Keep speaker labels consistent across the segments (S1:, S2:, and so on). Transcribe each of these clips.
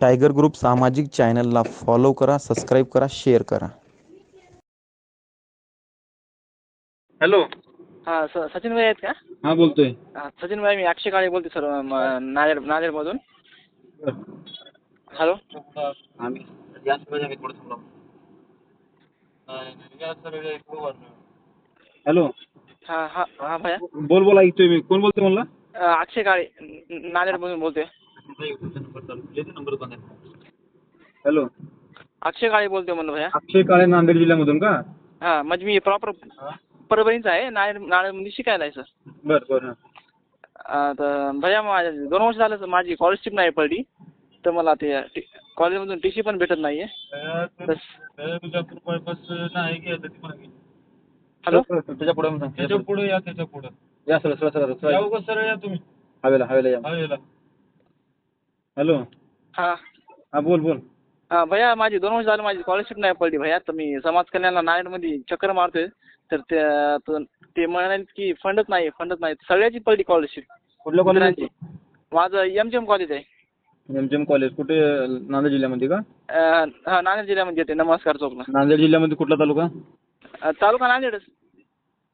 S1: Tiger group सामाजिक चॅनलला follow करा सबस्क्राईब करा शेअर करा।
S2: हॅलो.
S3: हा स सचिन भाई आहेत का?
S2: हा बोलतोय.
S3: हा, सचिन भाई मी अक्षय काळे बोलते सर नांदेड नांदेडमधून. हॅलो.
S2: आम्ही याच हॅलो.
S3: हा हा हा भैया.
S2: बोल बोल ऐकतोय मी. कोण बोलतोय म्हणला?
S3: अ, अक्षय काळे न- नांदेडमधून बोलतोय.
S2: हॅलो.
S3: अक्षय काळे बोलतोय म्हणलं भैया.
S2: अक्षय काळे नांदेड जिल्ह्यामधून का?
S3: हा म्हणजे मी प्रॉपर परभणीचा आहे. नांदेड नांदेडमध्ये शिकायला आहे सर.
S2: बर बर. हा.
S3: तर भैया माझ्या दोन वर्ष झालं तर माझी स्कॉलरशिप नाही पडली. तर मला ते टी- कॉलेजमधून टी सी पण भेटत नाही आहे हॅलो?
S2: त्याच्या पुढे
S4: त्याच्या पुढे या त्याच्या पुढे.
S2: या सर सर सर
S4: तुम्ही.
S2: हवेला हवेला या.
S4: हवेला.
S2: हॅलो.
S3: हा.
S2: हा बोल बोल.
S3: हा भैया माझी दोन वर्ष झालं माझी स्कॉलरशिप नाही पडली भैया. तर मी समाज कल्याणला नांदेडमध्ये चक्कर मारतोय. तर त्या तर ते म्हणाले की फंडच नाही फंडच नाही. सगळ्याची पडली स्कॉलरशिप
S2: कुठल्या कॉलेज
S3: माझं एम जी एम कॉलेज आहे.
S2: एम जी एम कॉलेज कुठे नांदेड जिल्ह्यामध्ये का?
S3: अं, हा नांदेड जिल्ह्यामध्ये येते नमस्कार चौकला.
S2: नांदेड जिल्ह्यामध्ये कुठला तालुका?
S3: अं, तालुका नांदेडच.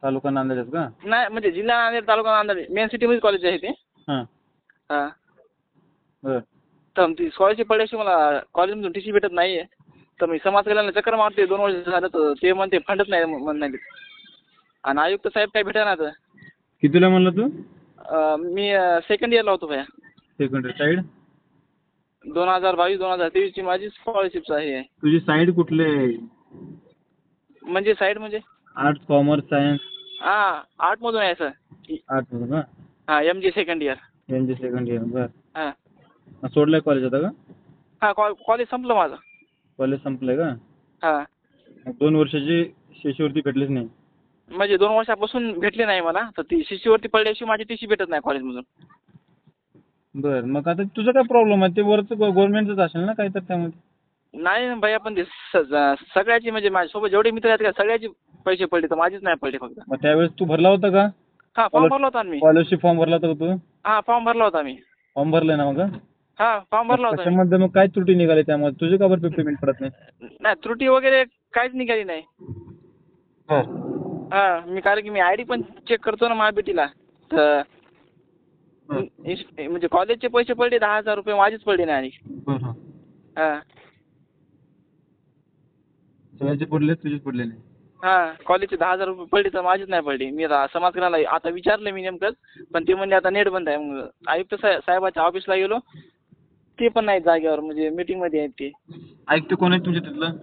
S2: तालुका नांदेडच का?
S3: नाही म्हणजे जिल्हा नांदेड तालुका नांदेड. मेन सिटीमध्ये कॉलेज आहे ते.
S2: हां.
S3: हा.
S2: बर
S3: तर ती स्कॉलरशिप पडल्याशिवाय मला कॉलेजमधून टी सी भेटत नाही आहे तर मी समाज कल्याणला चक्कर मारते दोन वर्ष झालं तर ते म्हणते फंडच नाही म्हणाले. आणि आयुक्त साहेब काही भेटा ना तर
S2: कितीला म्हणलं तू?
S3: मी सेकंड इयरला होतो भैया.
S2: सेकंडरी साईड
S3: दोन हजार बावीस दोन हजार तेवीसची माझी स्कॉलरशिप आहे.
S2: तुझी साईड कुठले
S3: म्हणजे साईड म्हणजे?
S2: आर्ट्स कॉमर्स सायन्स
S3: हा आर्टमधून आहे सर
S2: आर्ट्स का
S3: हा? M G second year
S2: M G second year बर.
S3: हां.
S2: सोडलंय कॉलेज आता का?
S3: हां कॉलेज संपलं माझं.
S2: कॉलेज संपलंय का?
S3: हां.
S2: मग दोन वर्षाची शिष्यवृत्ती भेटलीच नाही.
S3: म्हणजे दोन वर्षापासून भेटली नाही मला तर ती शिष्यवरती पडल्याशिवाय माझी टी सी भेटत नाही कॉलेजमधून
S2: बर मग आता तुझं काय प्रॉब्लेम आहे? ते वरचं गव्हर्नमेंटच असेल ना काही तर त्यामध्ये?
S3: नाही भैया पण ते स- ज- सगळ्याची म्हणजे माझ्यासोबत जेवढे मित्र आहेत का सगळ्याचे पैसे पडले तर माझीच नाही पडले फक्त.
S2: मग त्यावेळेस तू भरला होता का?
S3: हां फॉर्म भरला होता ना मी
S2: स्कॉलरशिप फॉर्म भरला होता का तू?
S3: हां फॉर्म भरला होता मी
S2: फॉर्म भरलाय ना मग
S3: हां फॉर्म भरला होता मी.
S2: कशामध्ये? मग काय त्रुटी निघाली त्यामध्ये तुझे का बरं पेमेंट पडत नाही?
S3: नाही त्रुटी वगैरे काहीच निघाली नाही. हां. मी कारण की मी आय डी पण चेक करतो ना महाबीटीला. तर इस- म्हणजे कॉलेजचे पैसे पडले दहा हजार रुपये माझेच पडले नाही आणि.
S2: बरं
S3: हां.
S2: सगळ्याचे पडले तुझेच पडले नाही.
S3: हां कॉलेजचे दहा हजार रुपये पडले तर माझीच नाही पडली. मी आता समाज कल्याणला आता विचारलं मी नेमकंच पण ते म्हणले आता नेट बंद आहे. मग आयुक्त साहेब साहेबाच्या ऑफिसला गेलो. ते पण नाही जागेवर म्हणजे मीटिंगमध्ये आहेत ते.
S2: ऐकते कोण आहे तुझ्या तिथलं?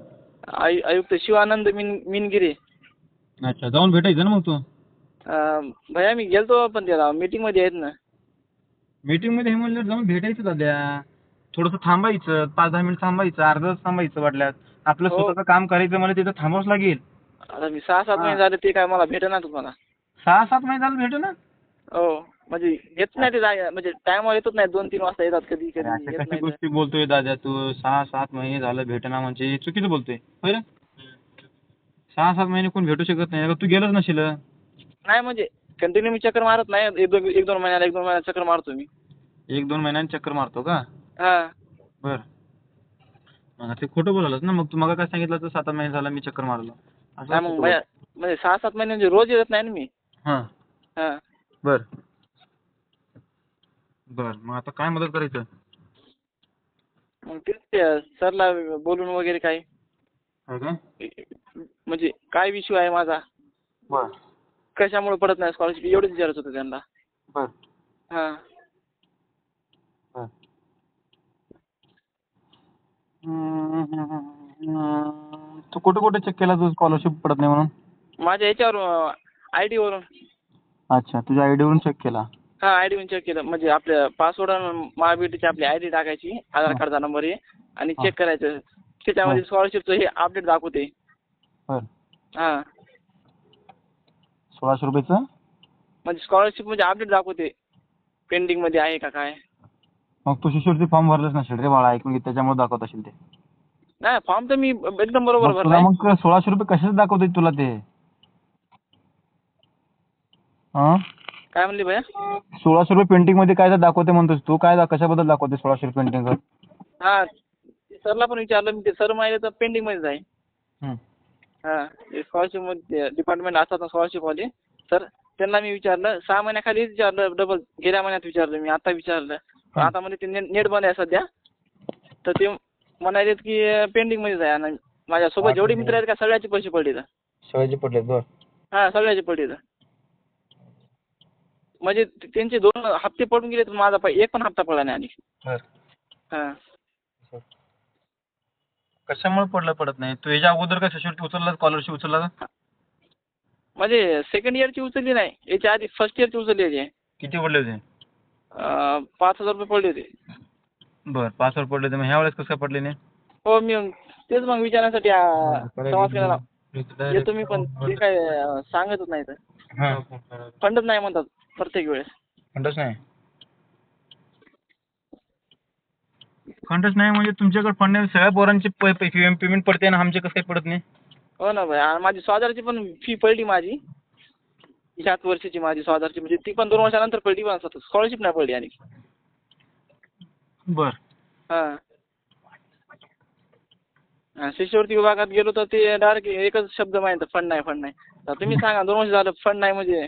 S3: आयु आयुक्त शिवानंद मिन मिनगिरे.
S2: अच्छा जाऊन भेटायचं ना मग तू?
S3: अं, भैया मी गेलतो पण त्याला मीटिंगमध्ये आहेत ना.
S2: मीटिंगमध्ये हे म्हणलं जाऊन भेटायचं दाद्या. थोडंसं थांबायचं पाच दहा मिनिट थांबायचं अर्धा तास थांबायचं वाटल्यास आपलं
S3: हो.
S2: स्वतःचं काम करायचं मला तिथं थांबावंच लागेल.
S3: आता मी सहा सात महिने झाले ते काय मला भेटेना तुम्हाला.
S2: सहा सात महिने झालं भेटू ना
S3: हो. म्हणजे येत नाही ते जागा म्हणजे टायमावर येतच नाही दोन तीन वाजता येतात कधी कधी
S2: अशा
S3: येत
S2: कशा
S3: नाही
S2: गोष्टी बोलतोय दादा तू? सहा सात महिने झालं भेटना म्हणजे चुकीचं बोलतोय होय रे सहा सात महिने कोण भेटू शकत नाही अगं तू गेलंच नशील.
S3: नाही म्हणजे कंटिन्यू मी चक्कर मारत नाही एक दोन एक दोन महिन्याला एक दोन महिन्याला चक्कर मारतो मी.
S2: एक दोन महिन्यांनी चक्कर मारतो का?
S3: हां.
S2: बर. मग ते खोटं बोलायलाच ना मग तू मग काय सांगितलं तर सात आठ महिने झाला मी चक्कर मारलो. असं
S3: नाही
S2: खोटं
S3: मग भैया म्हणजे सहा सात महिने म्हणजे रोज येत नाही ना मी.
S2: हां.
S3: हां.
S2: बर. बर मग आता काय मदत करायचं?
S3: मग तेच ते सरला बोलून वगैरे काय
S2: का?
S3: म्हणजे काय इश्यू आहे माझा?
S2: बर.
S3: कशामुळे पडत नाही स्कॉलरशिप एवढंच विचारत होतं त्यांना.
S2: बर.
S3: हां.
S2: बर. तू कुठे कुठे चेक केला तू स्कॉलरशिप पडत नाही म्हणून?
S3: माझ्या याच्यावर आय डीवरून
S2: अच्छा तुझ्या आय डीवरून चेक केला.
S3: हां आय डीवरून चेक केलं. म्हणजे आपल्या पासवर्ड महाबीटीची आपली आय डी टाकायची आधार
S2: हा.
S3: कार्डचा नंबर आहे आणि
S2: हा.
S3: चेक करायचं. त्याच्यामध्ये स्कॉलरशिपचं हे अपडेट दाखवते.
S2: बर.
S3: हां.
S2: सोळाशे रुपयेचं?
S3: म्हणजे स्कॉलरशिप म्हणजे अपडेट दाखवते. पेंडिंगमध्ये आहे का काय?
S2: मग तू शिष्यवृत्ती फॉर्म भरलाच नसेल रे बाळा ऐकून घे त्याच्यामुळे दाखवत असेल ते.
S3: नाही फॉर्म तर मी एकदम बरोबर
S2: मग तुला
S3: भरलाय
S2: मग सोळाशे रुपये कशाचे दाखवते तुला ते? हां
S3: काय म्हणली भैया?
S2: सोळाशे रुपये पेंटिंगमध्ये काय तर दाखवते म्हणतोस तू. काय दा- कशाबद्दल दाखवते सोळाशे रुपये पेंटिंग
S3: हा सरला पण विचारलं मी ते सर माहिले तर पेंडिंग मध्येच आहे.
S1: हं.
S3: स्कॉलरशिपमध्ये डिपार्टमेंट असतात ना स्कॉलरशिप वाले. सर त्यांना मी विचारलं सहा महिन्याखालीच विचारलं डबल गेल्या महिन्यात विचारलं मी आता विचारलं. पण आता म्हणजे ते नेट नेट बंद आहे सध्या. तर ते म्हणाले की पेंडिंग मध्येच आहे. आणि माझ्यासोबत जेवढे मित्र आहेत का सगळ्याचे पैसे पडले तर.
S2: सगळ्याचे पडले बर.
S3: हा सगळ्याचे पडले तर. म्हणजे त्यांचे दोन हप्ते पडून गेले तर माझा पै- एक पण हप्ता पडला नाही आणि
S2: बर.
S3: हा.
S2: कशामुळे पडलं पडत नाही? तू याच्या अगोदर काय शिष्यवृत्ती उचलला स्कॉलरशिप उचलला का
S3: म्हणजे सेकंड इयरची उचलली नाही. याच्या आधी फर्स्ट इयरची उचलली होती.
S2: किती पडले होते?
S3: अं, पाच हजार रुपये पडले होते.
S2: बर पाच वर पडले होते. मग ह्या वेळेस कसं काय पडले नाही?
S3: हो मी तेच मग विचारण्यासाठी आ, केला. येतो. मी पण. ते काय अं, सांगतच नाही तर.
S2: हां.
S3: फंडच नाही म्हणतात. प्रत्येक वेळेस.
S2: खंडच नाही? खंडच नाही म्हणजे तुमच्याकडे फंड नाही सगळ्या पोरांची पेमेंट पडते ना आमचे कसं काही पडत नाही.
S3: हो ना भाई आणि माझी स्वादारची पण फी पडली माझी. ह्याच वर्षाची माझी स्वादारची म्हणजे ती पण दोन वर्षानंतर पडली पण स्कॉलरशिप नाही पडली आणि.
S2: बर.
S3: हां. शिष्यवृत्ती विभागात गेलो तर ते डायरेक्ट एकच शब्द माहिती फंड नाही फंड नाही. तुम्ही सांगा दोन वर्ष झालं फंड नाही म्हणजे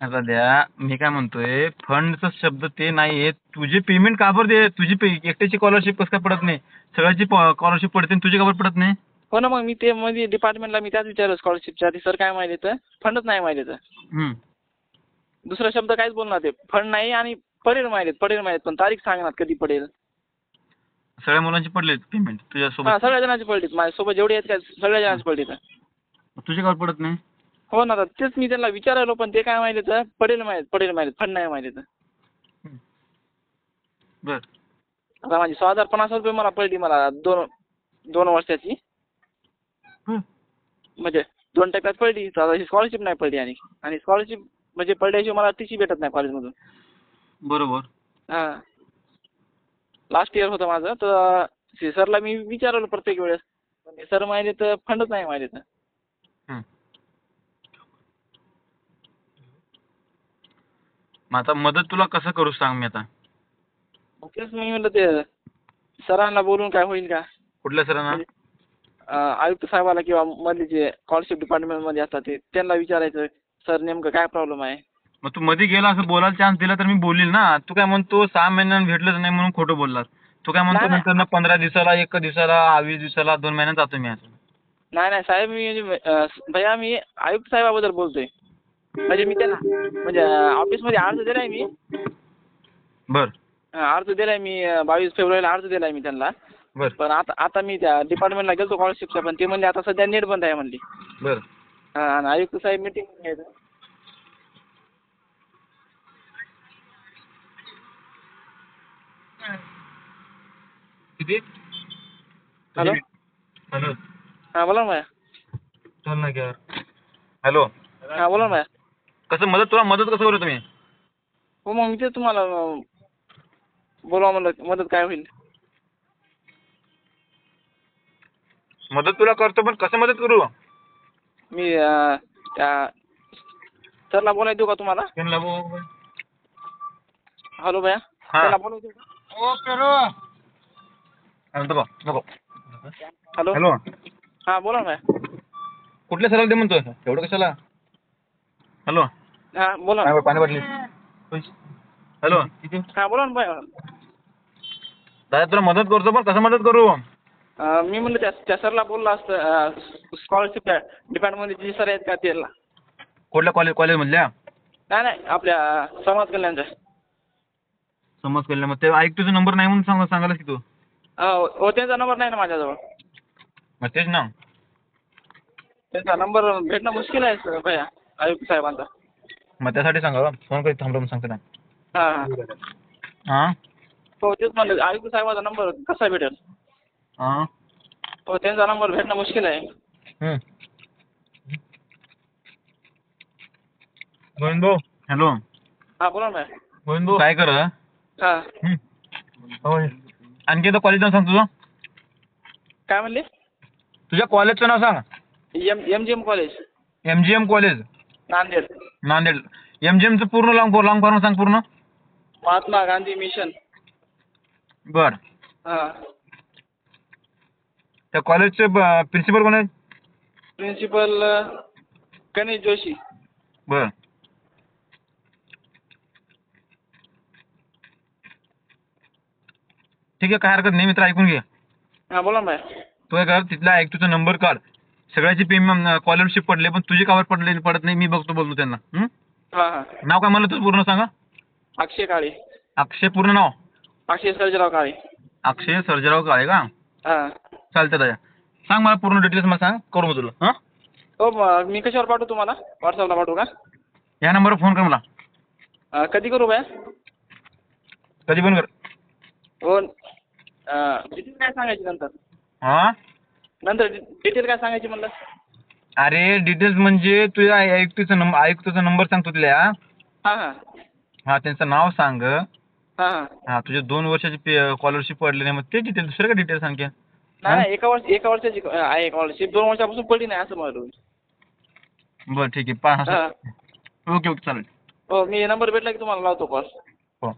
S2: द्या मी काय म्हणतोय फंडचा शब्द ते नाही आहे तुझी पेमेंट का बरं दे? तुझी पे एकट्याची स्कॉलरशिप कसं काय पडत नाही? सगळ्याची स्कॉलरशिप पडते आणि तुझी का बरं पडत नाही?
S3: हो ना मग मी ते मध्ये डिपार्टमेंटला मी त्याच विचारलं स्कॉलरशिपच्या आधी. सर काय माहिती तर फंडच नाही माहिती तर. दुसरा शब्द काहीच बोलणार ते. फंड नाही आणि पडेल माहिती पडेल माहिती पण तारीख सांगणार कधी पडेल.
S2: सगळ्या मुलांची पडले पेमेंट
S3: हा
S2: तुझ्यासोबत
S3: सगळ्या जणांची पडलीत. माझ्यासोबत जेवढे आहेत सगळ्या जणांची पडलीत.
S2: तुझी का पडत नाही?
S3: हो ना तर तेच मी त्यांना विचारायलो पण ते काय माहिती तर पडेल माहिती पडेल माहिती फंड नाही माहिती तर.
S2: बर.
S3: आता माझी सहा हजार पन्नास रुपये मला पडली मला दोन दोन वर्षाची. म्हणजे दोन टक्क्यात पडली तर आता स्कॉलरशिप नाही पडली आणि आणि स्कॉलरशिप म्हणजे पडल्याशिवाय मला टी सी भेटत नाही कॉलेजमधून
S2: बरोबर.
S3: हां. लास्ट इयर होतं माझं तर सरला मी विचारलं प्रत्येक वेळेस. सर माहिती तर फंडच नाही माहिती तर.
S2: मग आता मदत तुला कसं करू सांग मी आता?
S3: मग तेच मी म्हणलं ते सरांना बोलून काय होईल का?
S2: कुठल्या सरांना?
S3: अं, आयुक्त साहेबाला किंवा मधले जे स्कॉलरशिप डिपार्टमेंटमध्ये असतात ते त्यांना विचारायचं सर नेमकं काय प्रॉब्लेम आहे?
S2: मग तू मध्ये गेला असं बोलायला चान्स दिला तर मी बोलील ना. तू काय म्हणतो सहा महिन्यानं भेटलंच नाही म्हणून खोटं बोललास. तू काय म्हणतो
S3: नाही, नाही.
S2: नंतर ना पंधरा दिवसाला एक दिवसाला वीस दिवसाला दोन महिन्यात जातो मी. असं
S3: नाही नाही साहेब मी म्हणजे, अं, भैया मी आयुक्त साहेबाबद्दल बोलतोय. म्हणजे मी त्यांना म्हणजे ऑफिसमध्ये अर्ज दिलाय मी.
S2: बर.
S3: अर्ज दिलाय मी अं, बावीस फेब्रुवारीला अर्ज दिलाय मी त्यांना.
S2: बर.
S3: पण आता आता मी त्या डिपार्टमेंटला गेलतो स्कॉलरशिपच्या पण ते म्हणले आता सध्या नेट बंद आहे म्हणली.
S2: बर.
S3: हा आणि आयुक्त साहेब मिटिंग घ्यायचं
S2: किती?
S3: हॅलो?
S2: हॅलो.
S3: हां बोला ना
S2: हॅलो.
S3: हां बोला ना भैया.
S2: कसं मदत तुला मदत कसं करू तुम्ही?
S3: हो मग मी तेच तुम्हाला बोलवा म्हणलं मदत काय होईल?
S2: मदत तुला करतो पण कसं मदत करू?
S3: मी अं, त्या सरला बोलायला देऊ का तुम्हाला?
S2: त्यांना बो-
S3: हॅलो भैया.
S2: हा.
S3: देऊ का?
S2: हा, नको नको.
S3: हॅलो.
S2: हॅलो.
S3: हां बोला ना भैया.
S2: कुठल्या सराला दे म्हणतो एवढं कशाला? हॅलो.
S3: हां बोला. ना
S2: पाणी पाणी बाटली हॅलो.
S3: हां बोला ना
S2: दादा तुला मदत करतो पण कसं मदत करू?
S3: अं, मी म्हणलं त्या त्या सरला बोललं असतं स्कॉलरशिप डिपार्टमेंटमध्ये जे सर आहेत का त्याला.
S2: कुठल्या कॉलेज कॉलेजमधल्या
S3: नाही नाही आपल्या समाज कल्याणच्या.
S2: समज कळलं मग ते ऐक तुझा नंबर नाही म्हणून सांग सांगायला की तू?
S3: हो हो त्यांचा नंबर नाही ना माझ्याजवळ.
S2: मग तेच ना.
S3: त्यांचा नंबर भेटणं मुश्किल आहे सर भैया आयुक्त साहेबांचा.
S2: मग त्यासाठी सांगा फोन कधी थांबलो म्हणून सांगतो ना
S3: हां. हां?
S2: हां
S3: हो तेच म्हणलं आयुक्त साहेबाचा नंबर कसा भेटेल?
S2: हां?
S3: हो त्यांचा नंबर भेटणं मुश्किल आहे.
S2: हम्म. गोविंद भाऊ हॅलो.
S3: हां बोला ना
S2: गोविंद भाऊ. काय कर?
S3: हां.
S2: आणखी एकदा कॉलेजचं नाव सांग तुझं.
S3: काय म्हणले?
S2: तुझ्या कॉलेजचं नाव सांग.
S3: M M G M college.
S2: M G M college.
S3: Nanded.
S2: Nanded. एमचं पूर्ण लॉंग लॉंग फॉर्म सांग पूर्ण.
S3: महात्मा गांधी मिशन
S2: बर.
S3: हां.
S2: त्या कॉलेजचे प्रिन्सिपल कोण आहेत?
S3: प्रिन्सिपल गणेश जोशी.
S2: बर. ठीक आहे काय हरकत नाही मित्र ऐकून घे.
S3: हां बोला ना
S2: तू काय कर तिथला एक तुझा नंबर काढ. सगळ्याची पेमेंट स्कॉलरशिप पडले पण तुझे कावर पडले पडत नाही मी बघतो बोलतो त्यांना. हं?
S3: हां हां.
S2: नाव काय म्हणलं तुझं पूर्ण सांगा?
S3: अक्षय काळे.
S2: अक्षय पूर्ण नाव?
S3: अक्षय सर्जराव काळे.
S2: अक्षय सर्जेराव काळे का?
S3: हां.
S2: चालतं दादा सांग मला पूर्ण डिटेल्स मला सांग करू मग तुला. हां?
S3: हो मी कशावर पाठवू तुम्हाला? व्हॉट्सअपला पाठवू का?
S2: या नंबरवर फोन कर मला.
S3: अं, कधी करू बाया
S2: कधी पण कर.
S3: हो काय सांगायची नंतर?
S2: हां?
S3: नंतर डिटेल काय सांगायची म्हणलं?
S2: अरे डिटेल्स म्हणजे तुझ्या आयुक्तीचा नंबर आयुक्ताचा नंबर सांगतो तुला
S3: हां हां.
S2: हा त्यांचं नाव सांग.
S3: हां हां.
S2: तुझे दोन वर्षाची स्कॉलरशिप पडली नाही मग ते डिटेल दुसरं काय डिटेल सांग
S3: नाही नाही एका वर्ष एका वर्षाची आहे स्कॉलरशिप दोन वर्षापासून पडली नाही असं म्हणतो
S2: बरं ठीक आहे. पा
S3: हां.
S2: ओके ओके चालेल.
S3: हो मी नंबर भेटला की तुम्हाला लावतो कॉल
S2: हो.